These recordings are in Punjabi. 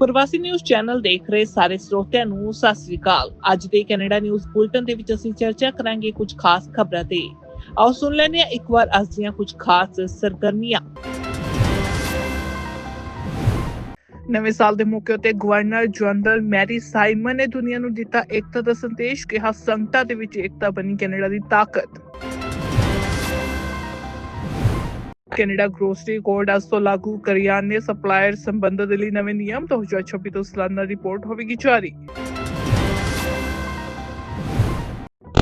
ਪ੍ਰਵਾਸੀ ਨਿਊਜ਼ ਚੈਨਲ ਦੇਖ ਰਹੇ ਸਾਰੇ ਸਰੋਤਿਆਂ ਨੂੰ ਸਤਿ ਸ੍ਰੀ ਅਕਾਲ। ਅੱਜ ਦੇ ਕੈਨੇਡਾ ਨਿਊਜ਼ ਬੁਲਟਨ ਦੇ ਵਿੱਚ ਅਸੀਂ ਚਰਚਾ ਕਰਾਂਗੇ ਕੁਝ ਖਾਸ ਖਬਰਾਂ ਤੇ। ਆਓ ਸੁਣ ਲੈਂਦੇ ਹਾਂ ਇੱਕ ਵਾਰ ਅੱਜ ਦੀਆਂ ਕੁਝ ਖਾਸ ਸਰਗਰਮੀਆਂ। ਨਵੇਂ ਸਾਲ ਦੇ ਮੌਕੇ ਉੱਤੇ ਗਵਰਨਰ ਜਨਰਲ ਮੈਰੀ ਸਾਈਮਨ ਨੇ ਦੁਨੀਆ ਨੂੰ ਦਿੱਤਾ ਏਕਤਾ ਦਾ ਸੰਦੇਸ਼ ਕਿਹਾ ਸੰਕਟਾਂ ਦੇ ਵਿੱਚ ਏਕਤਾ ਬਣੀ ਕੈਨੇਡਾ ਦੀ ਤਾਕਤ। ਕੈਨੇਡਾ ਗਰੋਸਰੀ ਕੋਡ ਅੱਜ ਤੋਂ ਲਾਗੂ ਕਰਿਆਨੇ ਸਪਲਾਇਰ ਸੰਬੰਧ ਦੇ ਲਈ ਨਵੇਂ ਨਿਯਮ 2026 ਤੋਂ ਸਾਲਾਨਾ ਰਿਪੋਰਟ ਹੋਵੇਗੀ ਜਾਰੀ।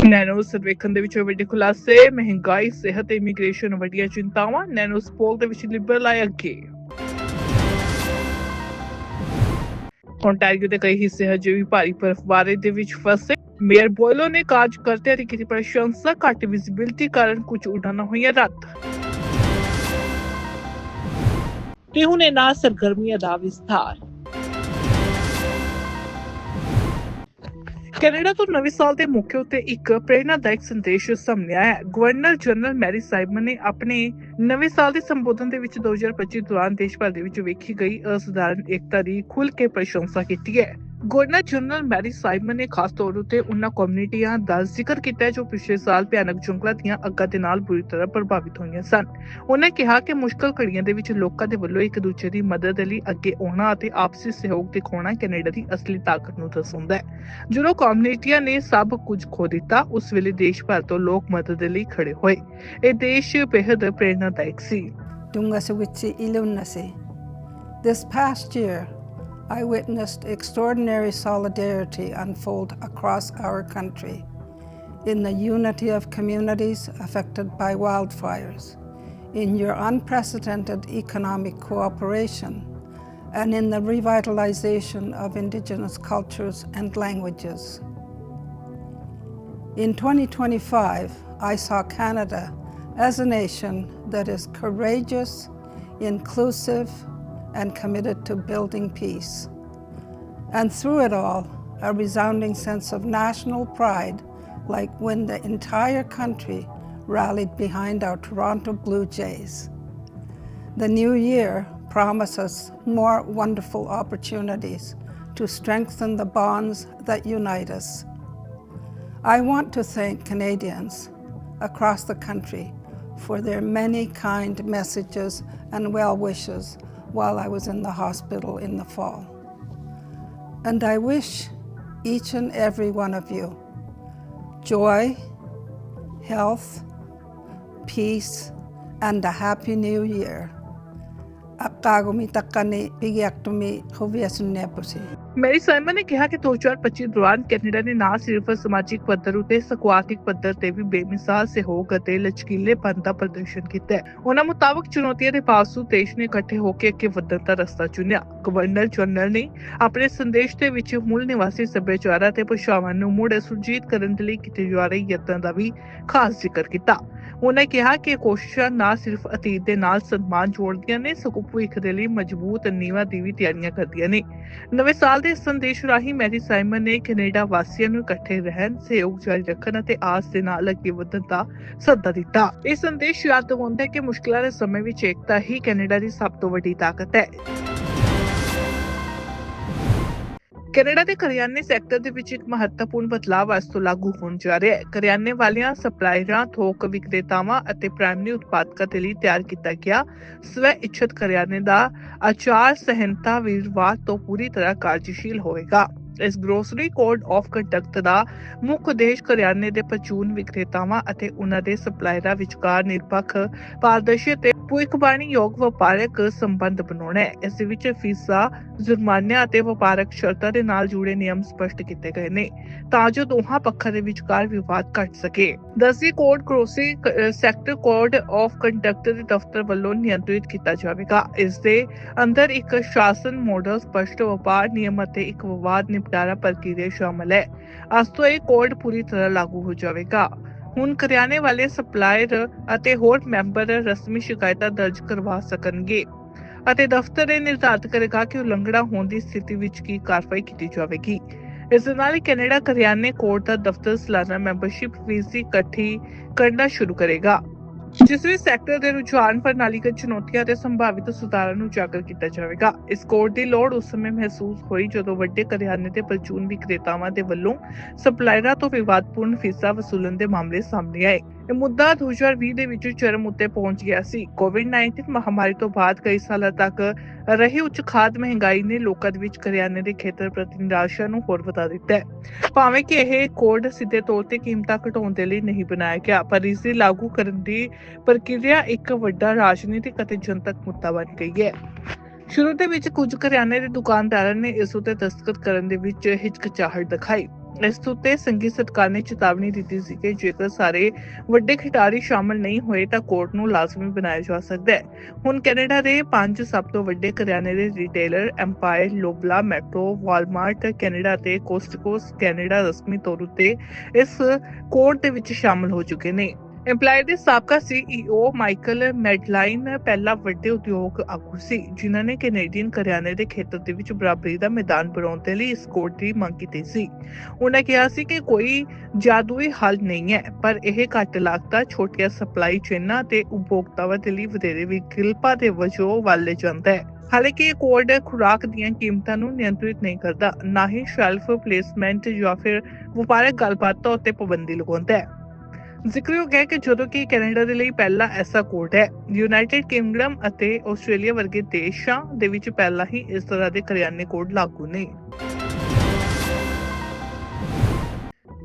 ਨੈਨੋ ਸਰਵੇਖਣ ਦੇ ਵਿੱਚ ਵੱਡੇ ਖੁਲਾਸੇ, ਮਹਿੰਗਾਈ, ਸਿਹਤ ਤੇ ਇਮੀਗ੍ਰੇਸ਼ਨ ਵੱਡੀਆਂ ਚਿੰਤਾਵਾਂ, ਨੈਨੋ ਸਪੋਲ ਦੇ ਵਿੱਚ ਲਿਬਰਲ ਆਏ ਅੱਗੇ। Ontario ਦੇ ਕਈ ਹਿੱਸੇ ਹਜੇ ਵੀ ਭਾਰੀ ਬਰਫ਼ਬਾਰੀ ਦੇ ਵਿੱਚ ਫਸੇ। ਮੇਅਰ ਬੋਇਲੋ ਨੇ ਕਾਰਜਕਰਤਿਆਂ ਦੀ ਕੀਤੀ ਪ੍ਰਸ਼ੰਸਾ, ਘੱਟ ਵਿਜ਼ਿਬਿਲਟੀ ਕਾਰਨ ਕੁਝ ਉਡਾਨਾਂ ਹੋਈਆਂ ਰੱਦ। ਤੇ ਹੁਣ ਇਹਨਾਂ ਸਰਗਰਮੀਆਂ ਦਾ ਵਿਸਥਾਰ ਕੈਨੇਡਾ ਤੋਂ ਨਵੇਂ ਸਾਲ ਦੇ ਮੌਕੇ ਉੱਤੇ ਇੱਕ ਪ੍ਰੇਰਣਾਦਾਇਕ ਸੰਦੇਸ਼ ਸਾਹਮਣੇ ਆਇਆ ਹੈ। ਗਵਰਨਰ ਜਨਰਲ ਮੈਰੀ ਸਾਈਮਨ ਨੇ ਆਪਣੇ ਨਵੇਂ ਸਾਲ ਦੇ ਸੰਬੋਧਨ ਦੇ ਵਿੱਚ 2025 ਦੌਰਾਨ ਦੇਸ਼ ਭਰ ਦੇ ਵਿੱਚ ਵੇਖੀ ਗਈ ਅਸਧਾਰਨ ਏਕਤਾ ਦੀ ਖੁੱਲ੍ਹ ਕੇ ਪ੍ਰਸ਼ੰਸਾ ਕੀਤੀ ਹੈ ਗਵਰਨਰ ਜਨਰਲ ਮੈਰੀ ਸਾਈਮਨ ਨੇ ਖਾਸ ਤੌਰ ਉੱਤੇ ਉਹਨਾਂ ਕਮਿਊਨਿਟੀਆਂ ਦਾ ਜ਼ਿਕਰ ਕੀਤਾ ਜੋ ਪਿਛਲੇ ਸਾਲ ਭਿਆਨਕ ਜੰਗਲਾਂ ਦੀਆਂ ਅੱਗਾਂ ਦੇ ਨਾਲ ਬੁਰੀ ਤਰ੍ਹਾਂ ਪ੍ਰਭਾਵਿਤ ਹੋਈਆਂ ਸਨ। ਉਹਨਾਂ ਕਿਹਾ ਕਿ ਮੁਸ਼ਕਲ ਘੜੀਆਂ ਦੇ ਵਿੱਚ ਲੋਕਾਂ ਦੇ ਵੱਲੋਂ ਇੱਕ ਦੂਜੇ ਦੀ ਮਦਦ ਲਈ ਅੱਗੇ ਆਉਣਾ ਅਤੇ ਆਪਸੀ ਸਹਿਯੋਗ ਦਿਖਾਉਣਾ ਕੈਨੇਡਾ ਦੀ ਅਸਲੀ ਤਾਕਤ ਨੂੰ ਦਰਸਾਉਂਦਾ ਹੈ। ਜਦੋਂ ਕਮਿਊਨਿਟੀਆਂ ਨੇ ਸਭ ਕੁਝ ਖੋ ਦਿੱਤਾ ਉਸ ਵੇਲੇ ਦੇਸ਼ ਭਰ ਤੋਂ ਲੋਕ ਮਦਦ ਲਈ ਖੜੇ ਹੋਏ। ਇਹ ਦੇਸ਼ ਬੇहद ਪ੍ਰੇਰਣਾਦਾਇਕ ਸੀ। Tungasawitsi Ilunasi. This past year, I witnessed extraordinary solidarity unfold across our country in the unity of communities affected by wildfires, in your unprecedented economic cooperation, and in the revitalization of Indigenous cultures and languages. In 2025, I saw Canada as a nation that is courageous, inclusive, and committed to building peace. And through it all, a resounding sense of national pride, like when the entire country rallied behind our Toronto Blue Jays. The new year promises more wonderful opportunities to strengthen the bonds that unite us. I want to thank Canadians across the country for their many kind messages and well wishes while I was in the hospital in the fall. And I wish each and every one of you joy, health, peace, and a happy new year. Akagumi takani pigiaktumi huviasunnepusi. Mary Simon ਨੇ ਕਿਹਾ ਕਿ 2025 ਦੌਰਾਨ ਕੈਨੇਡਾ ਨੇ ਨਾ ਸਿਰਫ ਸਮਾਜਿਕ ਪੱਧਰ ਉਤੇ ਸਕਾਰਾਤਮਕ ਪੱਧਰ ਤੇ ਵੀ ਬੇਮਿਸਾਲ ਸਹਿਯੋਗ ਅਤੇ ਲਚਕੀਲੇਪਨ ਦਾ ਪ੍ਰਦਰਸ਼ਨ ਕੀਤਾ ਉਹਨਾਂ ਮੁਤਾਬਕ ਚੁਣੌਤੀਆਂ ਦੇ ਬਾਵਜੂਦ ਦੇਸ਼ ਨੇ ਇਕੱਠੇ ਹੋ ਕੇ ਅੱਗੇ ਵਧਣ ਦਾ ਰਸਤਾ ਚੁਣਿਆ। ਗਵਰਨਰ ਜਨਰਲ ਨੇ ਆਪਣੇ ਸੰਦੇਸ਼ ਦੇ ਵਿੱਚ ਮੂਲ ਨਿਵਾਸੀ ਸੱਭਿਆਚਾਰਾਂ ਤੇ ਭਾਸ਼ਾਵਾਂ ਨੂੰ ਮੁੜ ਸੁਰਜੀਤ ਕਰਨ ਦੇ ਲਈ ਕੀਤੇ ਜਾ ਰਹੇ ਯਤਨਾਂ ਦਾ ਵੀ ਖਾਸ ਜ਼ਿਕਰ ਕੀਤਾ। ਉਹਨਾਂ ਕਿਹਾ ਕਿ ਇਹ ਕੋਸ਼ਿਸ਼ਾਂ ਨਾ ਸਿਰਫ ਅਤੀਤ ਦੇ ਨਾਲ ਸਨਮਾਨ ਜੋੜਦੀਆਂ ਨੇ, ਸਗੋਂ ਭਵਿੱਖ ਦੇ ਲਈ ਮਜ਼ਬੂਤ ਨੀਵਾਂ ਦੀ ਵੀ ਤਿਆਰੀਆਂ ਕਰਦੀਆਂ ਨੇ ਨਵੇਂ ਸਾਲ ਦੇ ਸੰਦੇਸ਼ ਰਾਹੀਂ ਮੈਰੀ ਸਾਈਮਨ ਨੇ ਕੈਨੇਡਾ ਵਾਸੀਆਂ ਨੂੰ ਇਕੱਠੇ ਰਹਿਣ, ਸਹਿਯੋਗ ਜਾਰੀ ਰੱਖਣ ਅਤੇ ਆਸ ਦੇ ਨਾਲ ਅੱਗੇ ਵਧਣ ਦਾ ਸੱਦਾ ਦਿੱਤਾ। ਇਹ ਸੰਦੇਸ਼ ਯਾਦ ਦਿਵਾਉਂਦਾ ਹੈ ਕਿ ਮੁਸ਼ਕਲਾਂ ਦੇ ਸਮੇਂ ਵਿੱਚ ਏਕਤਾ ਹੀ ਕੈਨੇਡਾ ਦੀ ਸਭ ਤੋਂ ਵੱਡੀ ਤਾਕਤ ਹੈ। ਕੈਨੇਡਾ ਦੇ ਕਰਿਆਨੇ ਸੈਕਟਰ ਦੇ ਵਿੱਚ ਇੱਕ ਮਹੱਤਵਪੂਰਨ ਬਦਲਾਅ ਅੱਜ ਤੋਂ ਲਾਗੂ ਹੋਣ ਜਾ ਰਿਹਾ ਹੈ। ਕਰਿਆਨੇ ਵਾਲਿਆਂ ਸਪਲਾਇਰਾਂ, ਥੋਕ ਵਿਕਰੇਤਾਵਾਂ ਅਤੇ ਪ੍ਰਾਇਮਰੀ ਉਤਪਾਦਕਾਂ ਦੇ ਲਈ ਤਿਆਰ ਕੀਤਾ ਗਿਆ ਸਵੈ ਇੱਛਤ ਕਰਿਆਨੇ ਦਾ ਆਚਾਰ ਸੰਹਿਤਾ ਵੀਰਵਾਰ ਤੋਂ ਪੂਰੀ ਤਰ੍ਹਾਂ ਕਾਰਜਸ਼ੀਲ ਹੋਵੇਗਾ। ਇਸ ਗਰੋਸਰੀ ਕੋਡ ਆਫ ਕੰਡਕਟ ਦਾ ਮੁੱਖ ਉਦੇਸ਼ ਕਰਿਆਨੇ ਦੇ ਪ੍ਰਚੂਨ ਵਿਕਰੇਤਾਵਾਂ ਅਤੇ ਉਹਨਾਂ ਦੇ ਸਪਲਾਇਰਾਂ ਵਿਚਕਾਰ ਨਿਰਪੱਖ, ਪਾਰਦਰਸ਼ੀ ਤੇ ਭਵਿੱਖਬਾਣੀ ਯੋਗ ਵਪਾਰਕ ਸੰਬੰਧ ਬਣਾਉਣਾ ਹੈ। ਇਸ ਵਿੱਚ ਫੀਸਾਂ, ਜੁਰਮਾਨਿਆਂ ਅਤੇ ਵਪਾਰਕ ਸ਼ਰਤਾਂ ਦੇ ਨਾਲ ਜੁੜੇ ਨਿਯਮ ਸਪਸ਼ਟ ਕੀਤੇ ਗਏ ਨੇ, ਤਾਂ ਜੋ ਦੋਹਾਂ ਪੱਖਾਂ ਦੇ ਵਿਚਕਾਰ ਵਿਵਾਦ ਘਟ ਸਕੇ। ਦਸੀ code grocery sector code of conduct ਦੇ ਦਫ਼ਤਰ ਵੱਲੋਂ ਨਿਯੰਤਰਿਤ ਕੀਤਾ ਜਾਵੇਗਾ। ਇਸ ਦੇ ਅੰਦਰ ਇੱਕ ਸ਼ਾਸਨ ਮਾਡਲ ਸਪਸ਼ਟ ਵਪਾਰ ਨਿਯਮ ਅਤੇ ਇੱਕ ਵਿਵਾਦ ਨਿਪਟਾਰਾ ਪ੍ਰਕਿਰਿਆ ਸ਼ਾਮਲ ਹੈ ਅੱਜ ਤੋਂ ਇਹ ਕੋਡ ਪੂਰੀ ਤਰ੍ਹਾਂ ਲਾਗੂ ਹੋ ਜਾਵੇਗਾ ਹੁਣ ਕਰਿਆਨੇ ਵਾਲੇ ਸਪਲਾਇਰ ਅਤੇ ਹੋਰ ਮੈਂਬਰ ਰਸਮੀ ਸ਼ਿਕਾਇਤਾਂ ਦਰਜ ਕਰਵਾ ਸਕਣਗੇ ਅਤੇ ਦਫ਼ਤਰ ਇਹ ਨਿਰਧਾਰਤ ਕਰੇਗਾ ਕਿ ਉਲੰਘਣਾ ਹੋਣ ਦੀ ਸਥਿਤੀ ਵਿੱਚ ਕੀ ਕਾਰਵਾਈ ਕੀਤੀ ਜਾਵੇਗੀ ਇਸ ਦੇ ਨਾਲ ਹੀ ਕੈਨੇਡਾ ਕਰਿਆਨੇ ਕੋਰਟ ਦਾ ਦਫ਼ਤਰ ਸਾਲਾਨਾ ਮੈਂਬਰਸ਼ਿਪ ਫੀਸ ਦੀ ਇਕੱਠੀ ਕਰਨਾ ਸ਼ੁਰੂ ਕਰੇਗਾ ਜਿਸ ਵਿੱਚ ਸੈਕਟਰ ਦੇ ਰੁਝਾਨ ਪ੍ਰਣਾਲੀਗਤ ਚੁਣੌਤੀਆਂ ਤੇ ਸੰਭਾਵਿਤ ਸੁਧਾਰਾਂ ਨੂੰ ਜਾਗਰ ਕੀਤਾ ਜਾਵੇਗਾ। ਇਸ ਕੋਡ ਦੀ ਲੋੜ ਉਸ ਸਮੇਂ ਮਹਿਸੂਸ ਹੋਈ ਜਦੋਂ ਵੱਡੇ ਕਰਿਆਨੇ ਤੇ ਪਰਚੂਨ ਵਿਕਰੇਤਾਵਾਂ ਦੇ ਵੱਲੋਂ ਸਪਲਾਇਰਾਂ ਤੋਂ ਵਿਵਾਦਪੂਰਨ ਫੀਸਾਂ ਵਸੂਲਣ ਦੇ ਮਾਮਲੇ ਸਾਹਮਣੇ ਆਏ। ਇਹ ਮੁੱਦਾ 2020 ਦੇ ਵਿੱਚ ਚਰਮ ਉੱਤੇ ਪਹੁੰਚ ਗਿਆ ਸੀ। ਕੋਵਿਡ-19 ਮਹਾਮਾਰੀ ਤੋਂ ਬਾਅਦ ਕਈ ਸਾਲਾਂ ਤੱਕ ਰਹੀ ਉੱਚ ਖਾਦ ਮਹਿੰਗਾਈ ਨੇ ਲੋਕਾਂ ਦੇ ਵਿੱਚ ਕਰਿਆਨੇ ਦੇ ਖੇਤਰ ਪ੍ਰਤੀ ਨਿਰਾਸ਼ਾ ਨੂੰ ਹੋਰ ਵਧਾ ਦਿੱਤਾ ਹੈ। ਭਾਵੇਂ ਕਿ ਇਹ ਕੋਡ ਸਿੱਧੇ ਤੌਰ ਤੇ ਕੀਮਤਾਂ ਘਟਾਉਣ ਦੇ ਲਈ ਨਹੀਂ ਬਣਾਇਆ ਗਿਆ, ਪਰ ਇਸ ਦੀ ਲਾਗੂ ਕਰਨ ਦੀ ਪ੍ਰਕਿਰਿਆ ਇੱਕ ਵੱਡਾ ਰਾਜਨੀਤਿਕ ਅਤੇ ਜਨਤਕ ਮੁੱਦਾ ਬਣ ਗਈ ਹੈ। ਸ਼ੁਰੂ ਦੇ ਵਿੱਚ ਕੁਝ ਕਰਿਆਨੇ ਦੇ ਦੁਕਾਨਦਾਰਾਂ ਨੇ ਇਸ ਉਤੇ ਦਸਤਖਤ ਕਰਨ ਦੇ ਵਿੱਚ ਹਿਚਕਚਾਹਟ ਦਿਖਾਈ। ਇਸ ਉੱਤੇ ਸੰਗੀਤ ਸਰਕਾਰ ਨੇ ਚੇਤਾਵਨੀ ਦਿੱਤੀ ਸੀ ਕਿ ਜੇਕਰ ਸਾਰੇ ਵੱਡੇ ਖਿਡਾਰੀ ਸ਼ਾਮਲ ਨਹੀਂ ਹੋਏ ਤਾਂ ਕੋਰਟ ਨੂੰ ਲਾਜ਼ਮੀ ਬਣਾਇਆ ਜਾ ਸਕਦਾ ਹੈ। ਹੁਣ ਕੈਨੇਡਾ ਦੇ ਪੰਜ ਸਭ ਤੋਂ ਵੱਡੇ ਕਰਿਆਨੇ ਦੇ retailer Empire Loblaw, Metro, Walmart, Canada ਤੇ ਕੋਸਟਕੋਸ ਕੈਨੇਡਾ ਰਸਮੀ ਤੌਰ ਉੱਤੇ ਇਸ ਕੋਰਟ ਦੇ ਵਿੱਚ ਸ਼ਾਮਲ ਹੋ ਚੁੱਕੇ ਨੇ। ਐਮਪਲਾਈ ਦੇ ਸਾਬਕਾ ਸੀਈਓ ਮਾਈਕਲ ਮੈਡਲਾਈਨ ਪਹਿਲਾ ਵੱਡੇ ਉਦਯੋਗ ਆਗੂ ਸੀ, ਜਿਨ੍ਹਾਂ ਨੇ ਕੈਨੇਡੀਅਨ ਕਰਿਆਨੇ ਦੇ ਖੇਤਰ ਦੇ ਵਿੱਚ ਬਰਾਬਰੀ ਦਾ ਮੈਦਾਨ ਬਣਾਉਣ ਦੇ ਲਈ ਇਸ ਕੋਰਟ ਦੀ ਮੰਗ ਕੀਤੀ ਸੀ। ਉਹਨਾਂ ਕਿਹਾ ਸੀ ਕਿ ਕੋਈ ਜਾਦੂਈ ਹੱਲ ਨਹੀਂ ਹੈ, ਪਰ ਇਹ ਘੱਟ ਲਾਗਤਾਂ, ਛੋਟੀਆਂ ਸਪਲਾਈ ਚੇਨਾਂ ਤੇ ਉਪਭੋਗਤਾਵਾਂ ਦੇ ਲਈ ਵਧੇਰੇ ਵਿਕਲਪਾਂ ਦੇ ਵਜੋਂ ਵੱਲ ਜਾਂਦਾ ਹੈ। ਹਾਲਾਂਕਿ ਇਹ ਕੋਡ ਖੁਰਾਕ ਦੀਆਂ ਕੀਮਤਾਂ ਨੂੰ ਨਿਯੰਤਰਿਤ ਨਹੀਂ ਕਰਦਾ, ਨਾ ਹੀ ਸ਼ੈਲਫ ਪਲੇਸਮੈਂਟ ਜਾਂ ਫਿਰ ਵਪਾਰਕ ਗੱਲਬਾਤਾਂ ਉੱਤੇ ਪਾਬੰਦੀ ਲਗਾਉਂਦਾ ਹੈ। ਜ਼ਿਕਰਯੋਗ ਹੈ ਕਿ ਜਦੋਂ ਕਿ ਕੈਨੇਡਾ ਦੇ ਲਈ ਪਹਿਲਾ ਐਸਾ ਕੋਡ ਹੈ, ਯੂਨਾਈਟਿਡ ਕਿੰਗਡਮ ਅਤੇ ਆਸਟ੍ਰੇਲੀਆ ਵਰਗੇ ਦੇਸ਼ਾਂ ਦੇ ਵਿੱਚ ਪਹਿਲਾਂ ਹੀ ਇਸ ਤਰ੍ਹਾਂ ਦੇ ਕਰਿਆਨੇ ਕੋਡ ਲਾਗੂ ਨੇ।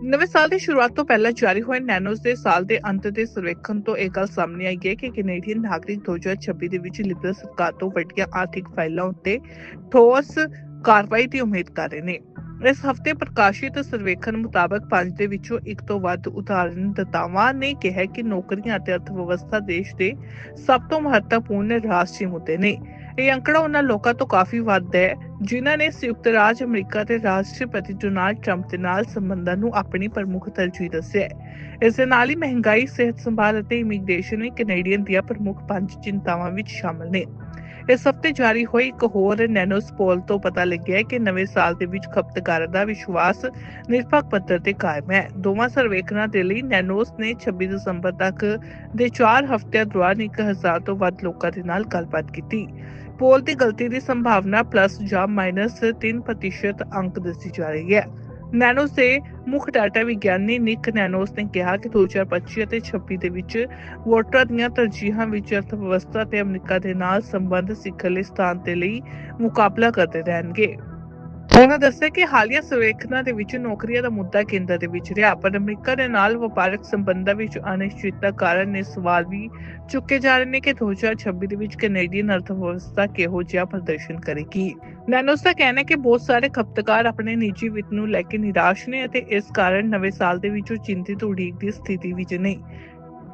ਨਵੇਂ ਸਾਲ ਦੀ ਸ਼ੁਰੂਆਤ ਤੋਂ ਪਹਿਲਾਂ ਜਾਰੀ ਹੋਏ ਨੈਨੋਸ ਦੇ ਸਾਲ ਦੇ ਅੰਤ ਦੇ ਸਰਵੇਖਣ ਤੋਂ ਇਹ ਗੱਲ ਸਾਹਮਣੇ ਆਈ ਹੈ ਕਿ ਕੈਨੇਡੀਅਨ ਨਾਗਰਿਕ 2026 ਦੇ ਵਿੱਚ ਲਿਬਰਲ ਸਰਕਾਰ ਤੋਂ ਵੱਡੀਆਂ ਆਰਥਿਕ ਫਾਈਲਾਂ ਉੱਤੇ ਠੋਸ ਕਾਰਵਾਈ ਦੀ ਉਮੀਦ ਕਰ ਰਹੇ ਨੇ। ਇਸ ਹਫ਼ਤੇ ਪ੍ਰਕਾਸ਼ਿਤ ਸਰਵੇਖਣ ਮੁਤਾਬਕ ਪੰਜ ਦੇ ਵਿੱਚੋਂ ਇੱਕ ਤੋਂ ਵੱਧ ਉਦਾਹਰਨ ਨੇ ਕਿਹਾ ਕਿ ਨੌਕਰੀਆਂ ਅਤੇ ਅਰਥਵਿਵਸਥਾ ਦੇਸ਼ ਦੇ ਸਭ ਤੋਂ ਮਹੱਤਵਪੂਰਨ ਰਾਸ਼ਟਰੀ ਮੁੱਦੇ ਨੇ। ਇਹ ਅੰਕੜਾ ਉਹਨਾਂ ਲੋਕਾਂ ਤੋਂ ਕਾਫੀ ਵੱਧ ਹੈ, ਜਿਨ੍ਹਾਂ ਨੇ ਸੰਯੁਕਤ ਰਾਜ ਅਮਰੀਕਾ ਦੇ ਰਾਸ਼ਟਰਪਤੀ ਡੋਨਾਲਡ ਟਰੰਪ ਦੇ ਨਾਲ ਸੰਬੰਧਾਂ ਨੂੰ ਆਪਣੀ ਪ੍ਰਮੁੱਖ ਤਰਜੀਹ ਦੱਸਿਆ ਹੈ। ਇਸ ਦੇ ਨਾਲ ਹੀ ਮਹਿੰਗਾਈ, ਸਿਹਤ ਸੰਭਾਲ ਅਤੇ ਇਮੀਗ੍ਰੇਸ਼ਨ ਵੀ ਕੈਨੇਡੀਅਨ ਦੀਆਂ ਪ੍ਰਮੁੱਖ ਪੰਜ ਚਿੰਤਾਵਾਂ ਵਿੱਚ ਸ਼ਾਮਲ ਨੇ। ਇਸ ਹਫ਼ਤੇ ਜਾਰੀ ਹੋਈ ਇੱਕ ਹੋਰ ਨੈਨੋਸ ਪੋਲ ਤੋਂ ਪਤਾ ਲੱਗਿਆ ਹੈ ਕਿ ਨਵੇਂ ਸਾਲ ਦੇ ਵਿੱਚ ਖਪਤਕਾਰਾਂ ਦਾ ਵਿਸ਼ਵਾਸ ਨਿਰਪੱਖ ਪੱਧਰ ਤੇ ਕਾਇਮ ਹੈ। ਦੋਵਾਂ ਸਰਵੇਖਣਾਂ ਦੇ ਲਈ ਨੈਨੋਸ ਨੇ 26 ਦਸੰਬਰ ਤੱਕ ਦੇ 4 ਹਫ਼ਤਿਆਂ ਦੌਰਾਨ 1000 ਤੋਂ ਵੱਧ ਲੋਕਾਂ ਦੇ ਨਾਲ ਗੱਲਬਾਤ ਕੀਤੀ। ਪੋਲ ਦੀ ਗਲਤੀ ਦੀ ਸੰਭਾਵਨਾ ਪਲੱਸ ਜਾਂ ਮਾਈਨਸ 3% ਅੰਕ ਦੱਸੀ ਜਾ ਰਹੀ ਹੈ। ਨੈਨੋਸ ਦੇ ਮੁੱਖ ਡਾਟਾ ਵਿਗਿਆਨੀ ਨਿਕ ਨੈਨੋਸ ਨੇ ਕਿਹਾ ਕਿ 2025 ਅਤੇ 26 ਦੇ ਵਿੱਚ ਵੋਟਰਾਂ ਦੀਆਂ ਤਰਜੀਹਾਂ ਵਿੱਚ ਅਰਥ ਵਿਵਸਥਾ ਤੇ ਅਮਰੀਕਾ ਦੇ ਨਾਲ ਸੰਬੰਧ ਸਿਖਰਲੇ ਸਥਾਨ ਦੇ ਲਈ ਮੁਕਾਬਲਾ ਕਰਦੇ ਰਹਿਣਗੇ। ਉਹਨਾਂ ਦੱਸਿਆ ਕਿ ਹਾਲੀਆ ਸਰਵੇਖਣਾਂ ਦੇ ਵਿੱਚ ਨੌਕਰੀਆਂ ਦਾ ਮੁੱਦਾ ਕੇਂਦਰ ਦੇ ਵਿੱਚ ਰਿਹਾ। ਪਰ ਅਮਰੀਕਾ ਦੇ ਨਾਲ ਵਪਾਰਕ ਸੰਬੰਧਾਂ ਵਿੱਚ ਅਨਿਸ਼ਚਿਤਤਾ ਕਾਰਨ ਇਹ ਸਵਾਲ ਵੀ ਚੁੱਕੇ ਜਾ ਰਹੇ ਨੇ ਕਿ 2026 ਦੇ ਵਿੱਚ ਕੈਨੇਡੀਅਨ ਅਰਥਵਿਵਸਥਾ ਕਿਹੋ ਜਿਹਾ ਪ੍ਰਦਰਸ਼ਨ ਕਰੇਗੀ। ਨੈਨੋਸ ਦਾ ਕਹਿਣਾ ਹੈ ਕਿ ਬਹੁਤ ਸਾਰੇ ਖਪਤਕਾਰ ਆਪਣੇ ਨਿੱਜੀ ਵਿੱਤ ਨੂੰ ਲੈ ਕੇ ਨਿਰਾਸ਼ ਨੇ ਅਤੇ ਇਸ ਕਾਰਨ ਨਵੇਂ ਸਾਲ ਦੇ ਵਿੱਚ ਉਹ ਚਿੰਤਿਤ ਉਡੀਕ ਦੀ ਸਥਿਤੀ ਵਿੱਚ ਨਹੀਂ।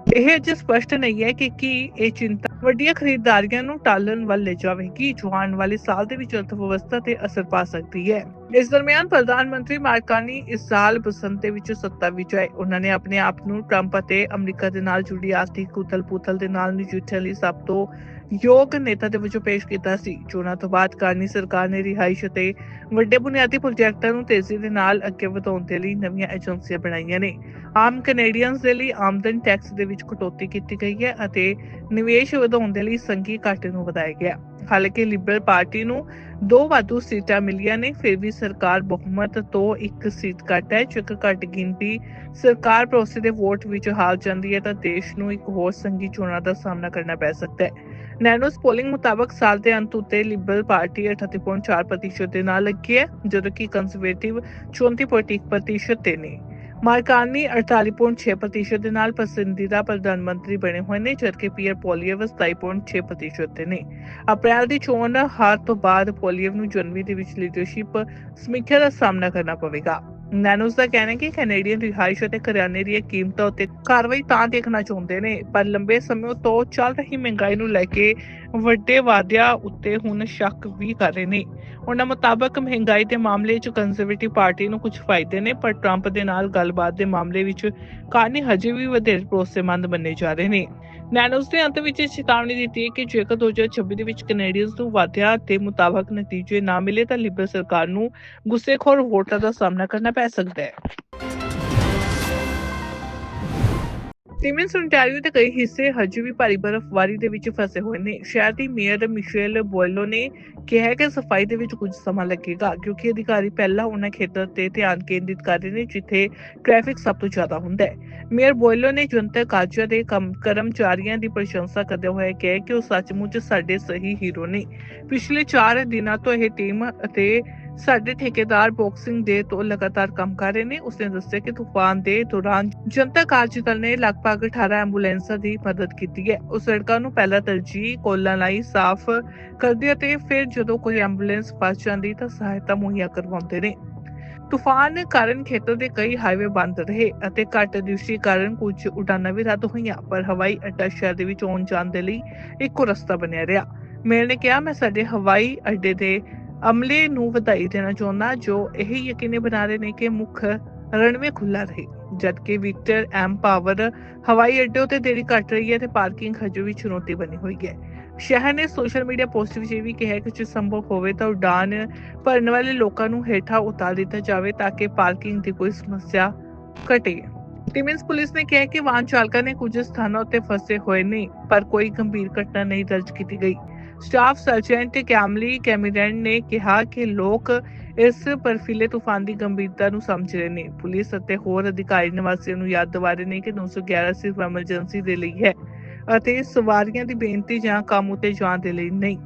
ਇਹ ਅਜੇ ਸਪਸ਼ਟ ਨਹੀਂ ਹੈ ਕਿ ਕੀ ਇਹ ਚਿੰਤਾ ਵੱਡੀਆਂ ਖਰੀਦਦਾਰੀਆਂ ਨੂੰ ਟਾਲਣ ਵੱਲ ਲੈ ਜਾਵੇਗੀ ਜੋ ਆਉਣ ਵਾਲੇ ਸਾਲ ਦੇ ਵਿੱਚ ਅਰਥਵਿਵਸਥਾ ਤੇ ਅਸਰ ਪਾ ਸਕਦੀ ਹੈ? ਇਸ ਦਰਮਿਆਨ ਪ੍ਰਧਾਨ ਮੰਤਰੀ ਮਾਰਕਾਨੀ ਇਸ ਸਾਲ ਬਸੰਤ ਦੇ ਵਿੱਚ ਸੱਤਾ ਵਿੱਚ ਆਏ। ਉਹਨਾਂ ਨੇ ਆਪਣੇ ਆਪ ਨੂੰ ਟਰੰਪ ਅਤੇ ਅਮਰੀਕਾ ਦੇ ਨਾਲ ਜੁੜੀ ਆਰਥਿਕ ਉਥਲ-ਪੁਥਲ ਦੇ ਨਾਲ ਨਜਿੱਠਣ ਲਈ ਸਭ ਤੋਂ ਯੋਗ ਨੇਤਾ ਦੇ ਵਜੋਂ ਪੇਸ਼ ਕੀਤਾ ਸੀ। ਚੋਣਾਂ ਤੋਂ ਬਾਅਦ ਕਾਰਨੀ ਸਰਕਾਰ ਨੇ ਰਿਹਾਇਸ਼ ਅਤੇ ਵੱਡੇ ਬੁਨਿਆਦੀ ਪ੍ਰੋਜੈਕਟਾਂ ਨੂੰ ਤੇਜ਼ੀ ਦੇ ਨਾਲ ਅੱਗੇ ਵਧਾਉਣ ਦੇ ਲਈ ਨਵੀਆਂ ਏਜੰਸੀਆਂ ਬਣਾਈਆਂ ਨੇ। ਆਮ ਕੈਨੇਡੀਅਨਸ ਦੇ ਲਈ ਆਮਦਨ ਟੈਕਸ ਦੇ ਵਿੱਚ ਕਟੌਤੀ ਕੀਤੀ ਗਈ ਹੈ ਅਤੇ ਨਿਵੇਸ਼ ਵਧਾਉਣ ਦੇ ਲਈ ਸੰਘੀ ਘਾਟੇ ਨੂੰ ਵਧਾਇਆ ਗਿਆ। ਹਾਲਾਂਕਿ ਲਿਬਰਲ ਪਾਰਟੀ ਨੂੰ ਦੋ ਵਾਧੂ ਸੀਟਾਂ ਮਿਲੀਆਂ ਨੇ, ਫਿਰ ਵੀ ਸਰਕਾਰ ਬਹੁਮਤ ਤੋਂ ਇੱਕ ਸੀਟ ਘੱਟ ਹੈ। ਜੇਕਰ ਘੱਟ ਗਿਣਤੀ ਸਰਕਾਰ ਭਰੋਸੇ ਦੇ ਵੋਟ ਵਿੱਚ ਹਾਰ ਜਾਂਦੀ ਹੈ ਤਾਂ ਦੇਸ਼ ਨੂੰ ਇੱਕ ਹੋਰ ਸੰਘੀ ਚੋਣਾਂ ਦਾ ਸਾਹਮਣਾ ਕਰਨਾ ਪੈ ਸਕਦਾ ਹੈ। ਨੈਨੋਸ ਪੋਲਿੰਗ ਮੁਤਾਬਕ ਸਾਲ ਦੇ ਅੰਤ ਉਤੇ ਲਿਬਰਲ ਪਾਰਟੀ 38.4% ਦੇ ਨਾਲ ਲੱਗੀ ਹੈ, ਜਦੋਂ ਕਿ ਕੰਜ਼ਰਵੇਟਿਵ 34.1% ਤੇ ਨੇ। ਮਾਰਕਾਨੀ 48.6% ਦੇ ਨਾਲ ਪਸੰਦੀਦਾ ਪ੍ਰਧਾਨ ਮੰਤਰੀ ਬਣੇ ਹੋਏ ਨੇ, ਜਦਕਿ ਪੀਅਰ ਪੋਲੀਅਵ 27.6% ਤੇ ਨੇ। ਅਪ੍ਰੈਲ ਦੀ ਚੋਣ ਹਾਰ ਤੋਂ ਬਾਅਦ ਪੋਲੀਅਵ ਨੂੰ ਜਨਵਰੀ ਦੇ ਵਿੱਚ ਲੀਡਰਸ਼ਿਪ ਸਮੀਖਿਆ ਦਾ ਸਾਹਮਣਾ ਕਰਨਾ ਪਵੇਗਾ। ਨੈਨੋਸ ਦਾ ਕਹਿਣਾ ਹੈ ਕਿ ਕੈਨੇਡੀਅਨ ਰਿਹਾਇਸ਼ ਅਤੇ ਕਰਿਆਨੇ ਦੀਆਂ ਕੀਮਤਾਂ ਉੱਤੇ ਕਾਰਵਾਈ ਤਾਂ ਦੇਖਣਾ ਚਾਹੁੰਦੇ ਨੇ, ਪਰ ਲੰਬੇ ਸਮੇਂ ਤੋਂ ਚੱਲ ਰਹੀ ਮਹਿੰਗਾਈ ਨੂੰ ਲੈ ਕੇ ਵੱਡੇ ਵਾਅਦਿਆਂ ਉੱਤੇ ਹੁਣ ਸ਼ੱਕ ਵੀ ਕਰ ਰਹੇ ਨੇ। ਉਹਨਾਂ ਮੁਤਾਬਕ ਮਹਿੰਗਾਈ ਦੇ ਮਾਮਲੇ 'ਚ ਕੰਜ਼ਰਵੇਟਿਵ ਪਾਰਟੀ ਨੂੰ ਕੁਝ ਫਾਇਦੇ ਨੇ, ਪਰ ਟਰੰਪ ਦੇ ਨਾਲ ਗੱਲਬਾਤ ਦੇ ਮਾਮਲੇ ਵਿੱਚ ਕਾਰਨੀ ਹਜੇ ਵੀ ਵਧੇਰੇ ਭਰੋਸੇਮੰਦ ਬੰਨੇ ਜਾ ਰਹੇ ਨੇ। ਨੈਨੋਸ ਦੇ ਅੰਤ ਵਿੱਚ ਚੇਤਾਵਨੀ ਦਿੱਤੀ ਹੈ ਕਿ ਜੇਕਰ 2026 ਦੇ ਵਿੱਚ ਕੈਨੇਡੀਅਨਸ ਨੂੰ ਵਾਅਦਿਆਂ ਦੇ ਮੁਤਾਬਕ ਨਤੀਜੇ ਨਾ ਮਿਲੇ ਤਾਂ ਲਿਬਰਲ ਸਰਕਾਰ ਨੂੰ ਗੁੱਸੇਖੋਰ ਵੋਟਾਂ ਦਾ ਸਾਹਮਣਾ ਕਰਨਾ ਪੈ ਸਕਦਾ ਹੈ। ਟਿਮਿੰਸ ontario ਦੇ ਕਈ ਹਿੱਸੇ ਹਜੇ ਵੀ ਭਾਰੀ ਬਰਫ਼ਬਾਰੀ ਦੇ ਵਿੱਚ ਫਸੇ ਹੋਏ ਨੇ। ਸ਼ਹਿਰ ਦੀ ਮੇਅਰ ਮਿਸ਼ੇਲ ਬੋਇਲੋ ਨੇ ਕਿਹਾ ਕਿ ਸਫ਼ਾਈ ਦੇ ਵਿੱਚ ਕੁਝ ਸਮਾਂ ਲੱਗੇਗਾ, ਕਿਉਂਕਿ ਅਧਿਕਾਰੀ ਪਹਿਲਾਂ ਉਹਨਾਂ ਖੇਤਰ ਤੇ ਧਿਆਨ ਕੇਂਦਰਿਤ ਕਰ ਰਹੇ ਨੇ, ਜਿੱਥੇ ਟ੍ਰੈਫਿਕ ਸਭ ਤੋਂ ਜ਼ਿਆਦਾ ਹੁੰਦਾ ਹੈ। ਮੇਅਰ ਬੋਇਲੋ ਨੇ ਜਨਤਕ ਕਾਰਜਾਂ ਦੇ ਕਰਮਚਾਰੀਆਂ ਦੀ ਪ੍ਰਸ਼ੰਸਾ ਕਰਦੇ ਹੋਏ ਕਿਹਾ ਕਿ ਉਹ ਸੱਚਮੁੱਚ ਸਾਡੇ ਸਹੀ ਹੀਰੋ ਨੇ। ਪਿਛਲੇ 4 ਦਿਨਾਂ ਤੋਂ ਇਹ ਟੀਮ ਅਤੇ ਸਾਡੇ ਠੇਕੇਦਾਰ ਬਾਕਸਿੰਗ ਡੇ ਤੋਂ ਲਗਾਤਾਰ ਕੰਮ ਕਰ ਰਹੇ ਨੇ। ਉਸਨੇ ਦੱਸਿਆ ਕਿ ਤੂਫਾਨ ਦੇ ਦੌਰਾਨ ਜਨਤਾ ਕਾਰਜ ਦਲ ਨੇ ਲਗਭਗ 18 ਐਂਬੂਲੈਂਸਾਂ ਦੀ ਮਦਦ ਕੀਤੀ ਹੈ। ਉਹ ਸੜਕਾਂ ਨੂੰ ਪਹਿਲਾਂ ਤਰਜੀਹ ਕੋਲਾਂ ਲਈ ਸਾਫ਼ ਕਰਦੇ ਅਤੇ ਫਿਰ ਜਦੋਂ ਕੋਈ ਐਂਬੂਲੈਂਸ ਫਸ ਜਾਂਦੀ ਤਾਂ ਸਹਾਇਤਾ ਮੁਹੱਈਆ ਕਰਵਾਉਂਦੇ ਨੇ। ਤੂਫਾਨ ਕਾਰਨ ਖੇਤਰ ਦੇ ਕਈ ਹਾਈਵੇ ਬੰਦ ਰਹੇ ਅਤੇ ਘੱਟ ਦ੍ਰਿਸ਼ਟੀ ਕਾਰਨ ਕੁਝ ਉਡਾਨਾਂ ਵੀ ਰੱਦ ਹੋਈਆਂ, ਪਰ ਹਵਾਈ ਅੱਡਾ ਸ਼ਹਿਰ ਦੇ ਵਿੱਚ ਆਉਣ ਜਾਣ ਦੇ ਲਈ ਇੱਕੋ ਰਸਤਾ ਬਣਿਆ ਰਿਹਾ। ਮੇਅਰ ਨੇ ਕਿਹਾ, ਮੈਂ ਸਾਡੇ ਹਵਾਈ ਅੱਡੇ ਦੇ ਅਮਲੇ ਨੂੰ ਵਧਾਈ ਦੇਣਾ ਚਾਹੁੰਦਾ, ਜੋ ਇਹ ਯਕੀਨੀ ਬਣਾ ਰਹੇ ਨੇ ਕਿ ਮੁੱਖ ਰਨਵੇ ਖੁੱਲਾ ਰਹੇ। ਜਦਕਿ ਵਿਕਟਰ ਐਮ ਪਾਵਰ ਹਵਾਈ ਅੱਡੇ ਉਤੇ ਦੇਰੀ ਘਟ ਰਹੀ ਹੈ ਤੇ ਪਾਰਕਿੰਗ ਹਜੇ ਵੀ ਚੁਣੌਤੀ ਬਣੀ ਹੋਈ ਹੈ। ਸ਼ਹਿਰ ਨੇ ਸੋਸ਼ਲ ਮੀਡੀਆ ਪੋਸਟ ਵਿੱਚ ਇਹ ਵੀ ਕਿਹਾ ਕਿ ਜੇ ਸੰਭਵ ਹੋਵੇ ਤਾਂ ਉਡਾਨ ਭਰਨ ਵਾਲੇ ਲੋਕਾਂ ਨੂੰ ਹੇਠਾਂ ਉਤਾਰ ਦਿੱਤਾ ਜਾਵੇ ਤਾਂ ਕਿ ਪਾਰਕਿੰਗ ਦੀ ਕੋਈ ਸਮੱਸਿਆ ਘਟੇ। ਟਿਮਿੰਸ ਪੁਲਿਸ ਨੇ ਕਿਹਾ ਕਿ ਵਾਹਨ ਚਾਲਕਾਂ ਨੇ ਕੁਝ ਸਥਾਨਾਂ ਉੱਤੇ ਫਸੇ ਹੋਏ ਨੇ, ਪਰ ਕੋਈ ਗੰਭੀਰ ਘਟਨਾ ਨਹੀਂ ਦਰਜ ਕੀਤੀ ਗਈ। ਸਟਾਫ ਸਰਜੈਂਟ ਕੈਮਲੀ ਕੈਮੀਰੈਂਡ ਨੇ ਕਿਹਾ ਕਿ ਲੋਕ ਇਸ ਬਰਫੀਲੇ ਤੂਫਾਨ ਦੀ ਗੰਭੀਰਤਾ ਨੂੰ ਸਮਝ ਰਹੇ ਨੇ। ਪੁਲਿਸ ਅਤੇ ਹੋਰ ਅਧਿਕਾਰੀ ਨਿਵਾਸੀਆਂ ਨੂੰ ਯਾਦ ਦਿਵਾ ਰਹੇ ਨੇ ਕਿ 911 ਸਿਰਫ ਐਮਰਜੈਂਸੀ ਦੇ ਲਈ ਹੈ ਅਤੇ ਸਵਾਰੀਆਂ ਦੀ ਬੇਨਤੀ ਜਾਂ ਕੰਮ ਉਤੇ ਜਾਣ ਦੇ ਲਈ ਨਹੀਂ।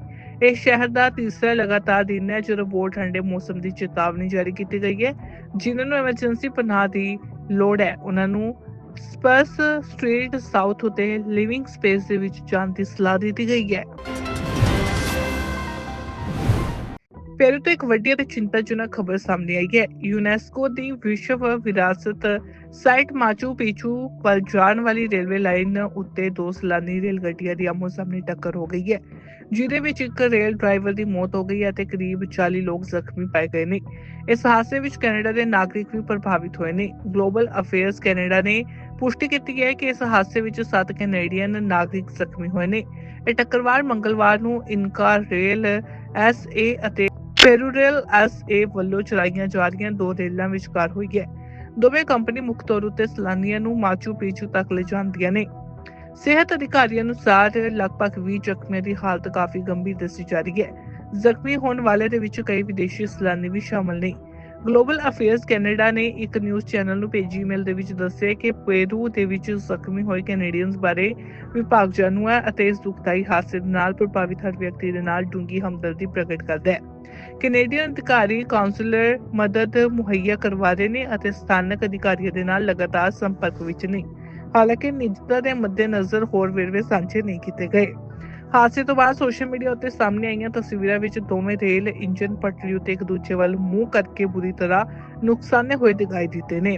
ਇਹ ਸ਼ਹਿਰ ਦਾ ਤੀਸਰਾ ਲਗਾਤਾਰ ਦਿਨ ਹੈ, ਜਦੋਂ ਬਹੁਤ ਠੰਡੇ ਮੌਸਮ ਦੀ ਚੇਤਾਵਨੀ ਜਾਰੀ ਕੀਤੀ ਗਈ ਹੈ, ਜਿਨ੍ਹਾਂ ਨੂੰ ਐਮਰਜੈਂਸੀ ਪਨਾਹ ਦੀ ਲੋੜ ਹੈ। ਉਹਨਾਂ ਨੂੰ ਸਪਰਸ ਸਟਰੀਟ ਸਾਊਥ ਉਤੇ ਲਿਵਿੰਗ ਸਪੇਸ ਦੇ ਵਿੱਚ ਜਾਣ ਦੀ ਸਲਾਹ ਦਿੱਤੀ ਗਈ ਹੈ। ਪੇਰੂ ਤੋਂ ਇੱਕ ਵੱਡੀ ਅਤੇ ਚਿੰਤਾਜਨਕ ਖਬਰ ਸਾਹਮਣੇ ਆਈ ਹੈ। ਯੂਨੈਸਕੋ ਦੀ ਵਿਸ਼ਵ ਵਿਰਾਸਤ ਸਾਈਟ ਮਾਚੂ ਪੀਚੂ ਵੱਲ ਜਾਣ ਵਾਲੀ ਰੇਲਵੇ ਲਾਈਨ ਉੱਤੇ ਦੋ ਸਲਾਨੀ ਰੇਲ ਗੱਡੀਆਂ ਦੀ ਆਮੋ ਸਾਹਮਣੇ ਟੱਕਰ ਹੋ ਗਈ ਹੈ, ਜਿਹਦੇ ਵਿੱਚ ਇੱਕ ਰੇਲ ਡਰਾਈਵਰ ਦੀ ਮੌਤ ਹੋ ਗਈ ਹੈ ਤੇ ਕਰੀਬ 40 ਲੋਕ ਜ਼ਖਮੀ ਪਾਏ ਗਏ ਨੇ। ਇਸ ਹਾਦਸੇ ਵਿੱਚ ਕੈਨੇਡਾ ਦੇ ਨਾਗਰਿਕ ਵੀ ਪ੍ਰਭਾਵਿਤ ਹੋਏ ਨੇ। ਗਲੋਬਲ ਅਫੇਅਰਸ ਕੈਨੇਡਾ ਨੇ ਪੁਸ਼ਟੀ ਕੀਤੀ ਹੈ ਕਿ ਇਸ ਹਾਦਸੇ ਵਿੱਚ 7 ਕੈਨੇਡੀਅਨ ਨਾਗਰਿਕ ਜ਼ਖਮੀ ਹੋਏ ਨੇ। ਇਹ ਟੱਕਰਵਾਰ ਮੰਗਲਵਾਰ ਨੂੰ ਇਨਕਾਰ ਰੇਲ ਐਸਏ ਅਤੇ ਪੈਰੂਰੇਲ ਐਸਏ ਵੱਲੋਂ ਚਲਾਈਆਂ ਜਾ ਰਹੀਆਂ ਦੋ ਰੇਲਾਂ ਵਿਚਕਾਰ ਹੋਈ ਹੈ। ਦੋਵੇਂ ਕੰਪਨੀ ਮੁੱਖ ਤੌਰ ਉੱਤੇ ਸੈਲਾਨੀਆਂ ਨੂੰ ਮਾਚੂ ਪੀਚੂ ਤੱਕ ਲਿਜਾਂਦੀਆਂ ਨੇ। ਸਿਹਤ ਅਧਿਕਾਰੀਆਂ ਅਨੁਸਾਰ ਲਗਭਗ 20 ਜ਼ਖਮੀਆਂ ਦੀ ਹਾਲਤ ਕਾਫੀ ਗੰਭੀਰ ਦੱਸੀ ਜਾ ਰਹੀ ਹੈ। ਜ਼ਖਮੀ ਹੋਣ ਵਾਲੇ ਦੇ ਵਿੱਚ ਕਈ ਵਿਦੇਸ਼ੀ ਸੈਲਾਨੀ ਵੀ ਸ਼ਾਮਲ ਨੇ। ਗਲੋਬਲ ਅਫੇਅਰਸ ਕੈਨੇਡਾ ਨੇ ਇੱਕ ਨਿਊਜ਼ ਚੈਨਲ ਨੂੰ ਭੇਜੀ ਈਮੇਲ ਦੇ ਵਿੱਚ ਦੱਸਿਆ ਕਿ ਪੇਰੂ ਦੇ ਵਿੱਚ ਜ਼ਖਮੀ ਹੋਏ ਕੈਨੇਡੀਅਨਸ ਬਾਰੇ ਵਿਭਾਗ ਜਾਣੂ ਹੈ ਅਤੇ ਇਸ ਦੁਖਦਾਈ ਹਾਦਸੇ ਨਾਲ ਪ੍ਰਭਾਵਿਤ ਹਰ ਵਿਅਕਤੀ ਦੇ ਨਾਲ ਡੂੰਗੀ ਹਮਦਰਦੀ ਪ੍ਰਗਟ ਕਰਦਾ ਹੈ। ਕੈਨੇਡੀਅਨ ਅਧਿਕਾਰੀ ਕਾਉਂਸਲਰ ਮਦਦ ਮੁਹੱਈਆ ਕਰਵਾ ਰਹੇ ਨੇ ਅਤੇ ਸਥਾਨਕ ਅਧਿਕਾਰੀਆਂ ਦੇ ਨਾਲ ਲਗਾਤਾਰ ਸੰਪਰਕ ਵਿੱਚ ਨੇ। ਹਾਲਾਂਕਿ ਨਿੱਜਤਾ ਦੇ ਮੱਦੇਨਜ਼ਰ ਹੋਰ ਵੇਰਵੇ ਸਾਂਝੇ ਨਹੀਂ ਕੀਤੇ ਗਏ। ਹਾਦਸੇ ਤੋਂ ਬਾਅਦ ਸੋਸ਼ਲ ਮੀਡੀਆ ਉੱਤੇ ਸਾਹਮਣੇ ਆਈਆਂ ਤਸਵੀਰਾਂ ਵਿੱਚ ਦੋਵੇਂ ਰੇਲ ਇੰਜਨ ਪਟੜੀ ਉੱਤੇ ਇੱਕ ਦੂਜੇ ਵੱਲ ਮੂੰਹ ਕਰਕੇ ਬੁਰੀ ਤਰ੍ਹਾਂ ਨੁਕਸਾਨੇ ਹੋਏ ਦਿਖਾਈ ਦਿੱਤੇ ਨੇ।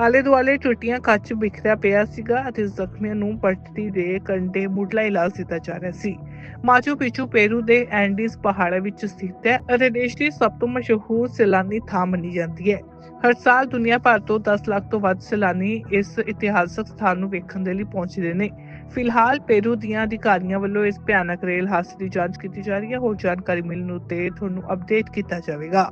ਆਲੇ ਦੁਆਲੇ ਟੁੱਟੀਆਂ ਕੱਚ ਬਿਖਰਿਆ ਪਿਆ ਸੀਗਾ ਅਤੇ ਜ਼ਖਮੀਆਂ ਨੂੰ ਪਟੜੀ ਦੇ ਕੰਢੇ ਮੁੱਢਲਾ ਇਲਾਜ ਦਿੱਤਾ ਜਾ ਰਿਹਾ ਸੀ। ਮਾਚੂ ਪਿਚੂ ਪੇਰੂ ਦੇ ਐਂਡੀਜ਼ ਪਹਾੜਾਂ ਵਿੱਚ ਸਥਿਤ ਹੈ ਅਤੇ ਦੇਸ਼ ਦੀ ਸਭ ਤੋਂ ਮਸ਼ਹੂਰ ਸੈਲਾਨੀ ਥਾਂ ਮੰਨੀ ਜਾਂਦੀ ਹੈ। ਹਰ ਸਾਲ ਦੁਨੀਆ ਭਰ ਤੋਂ 10 ਲੱਖ ਤੋਂ ਵੱਧ ਸੈਲਾਨੀ ਇਸ ਇਤਿਹਾਸਕ ਸਥਾਨ ਨੂੰ ਵੇਖਣ ਦੇ ਲਈ ਪਹੁੰਚਦੇ ਨੇ। ਫਿਲਹਾਲ ਪੇਰੂ ਦੀਆਂ ਅਧਿਕਾਰੀਆਂ ਵੱਲੋਂ ਇਸ ਭਿਆਨਕ ਰੇਲ ਹਾਦਸੇ ਦੀ ਜਾਂਚ ਕੀਤੀ ਜਾ ਰਹੀ ਹੈ। ਹੋਰ ਜਾਣਕਾਰੀ ਮਿਲਣ ਉਤੇ ਤੁਹਾਨੂੰ ਅਪਡੇਟ ਕੀਤਾ ਜਾਵੇਗਾ।